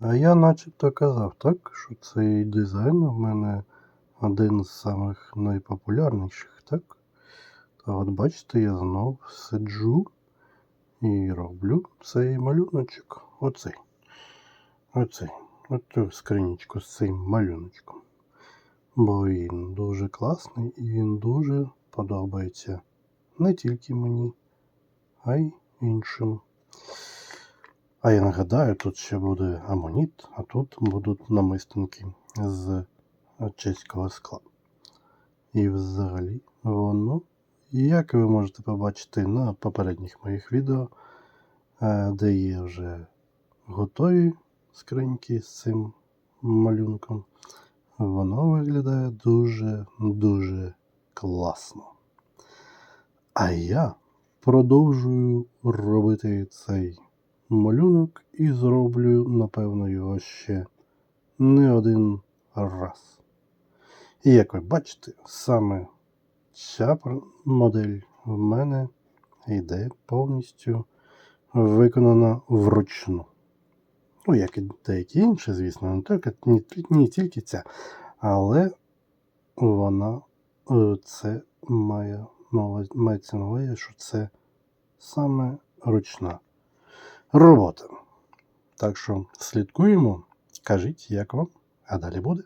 А я начебто казав, так, що цей дизайн у мене один з самих найпопулярніших, так? Та от бачите, я знов сиджу і роблю цей малюночок. Оцей. Оцей. Оцю скринічку з цим малюночком. Бо він дуже класний і він дуже подобається не тільки мені, а й іншим. А я нагадаю, тут ще буде амоніт, а тут будуть намистинки з чеського скла. І взагалі воно, як ви можете побачити на попередніх моїх відео, е, де є вже готові скриньки з цим малюнком, воно виглядає дуже-дуже класно. А я продовжую робити цей малюнок і зроблю, напевно, його ще не один раз. І як ви бачите, саме ця модель в мене йде повністю виконана вручну. Ну, як і деякі інші, звісно, не тільки, не, не тільки ця, але вона е, це має мається на увазі, що це саме ручна робота. Так що слідкуємо, кажіть, як вам, а далі буде.